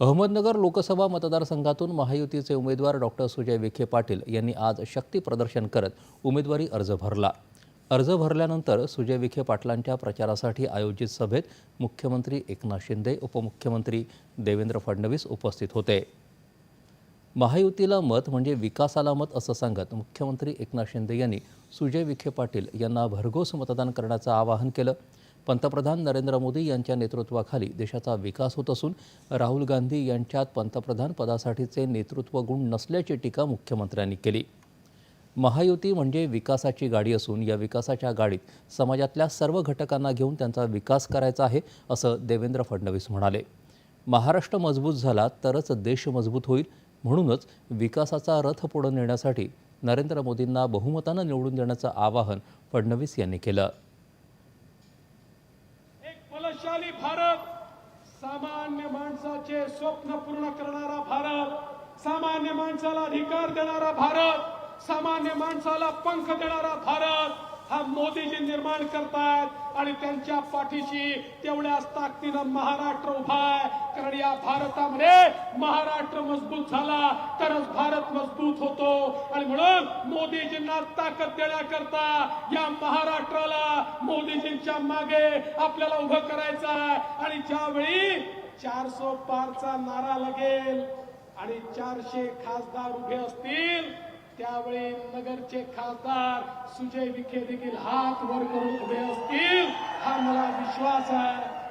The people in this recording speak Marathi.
अहमदनगर लोकसभा मतदारसंघातून महायुतीचे उमेदवार डॉक्टर सुजय विखे पाटील यांनी आज शक्ती प्रदर्शन करत उमेदवारी अर्ज भरला. अर्ज भरल्यानंतर सुजय विखे पाटलांच्या प्रचारासाठी आयोजित सभेत मुख्यमंत्री एकनाथ शिंदे उपमुख्यमंत्री देवेंद्र फडणवीस उपस्थित होते. महायुतीला मत म्हणजे विकासाला मत असं सांगत मुख्यमंत्री एकनाथ शिंदे यांनी सुजय विखे पाटील यांना भरघोस मतदान करण्याचं आवाहन केलं. पंतप्रधान नरेंद्र मोदी यांच्या नेतृत्वाखाली देशाचा विकास होत असून राहुल गांधी यांच्यात पंतप्रधान पदासाठीचे नेतृत्व गुण नसल्याची टीका मुख्यमंत्र्यांनी केली. महायुती म्हणजे विकासाची गाडी असून या विकासाच्या गाडीत समाजातल्या सर्व घटकांना घेऊन त्यांचा विकास करायचा आहे असं देवेंद्र फडणवीस म्हणाले. महाराष्ट्र मजबूत झाला तरच देश मजबूत होईल म्हणूनच विकासाचा रथ पुढे नेण्यासाठी नरेंद्र मोदींना बहुमतानं निवडून देण्याचं आवाहन फडणवीस यांनी केलं. एक भारत सामान्य माणसाचे स्वप्न पूर्ण करणारा भारत सामान्य माणसाला अधिकार देणारा भारत सामान्य माणसाला पंख देणारा भारत हा मोदीजी निर्माण करतायत आणि त्यांच्या पाठीशी तेवढ्याच ताकदीनं महाराष्ट्र उभा आहे. कारण या भारतामध्ये महाराष्ट्र मजबूत झाला तरच भारत मजबूत होतो. आणि म्हणून मोदीजींना ताकद देण्याकरता या महाराष्ट्राला मोदीजी मोदीजींच्या मागे आपल्याला उभं करायचं आणि ज्यावेळी चारशे पारचा नारा लागेल आणि चारशे खासदार उभे असतील त्यावेळी नगरचे खासदार सुजय विखे देखील हात वर करून उभे असतील हा मला विश्वास आहे.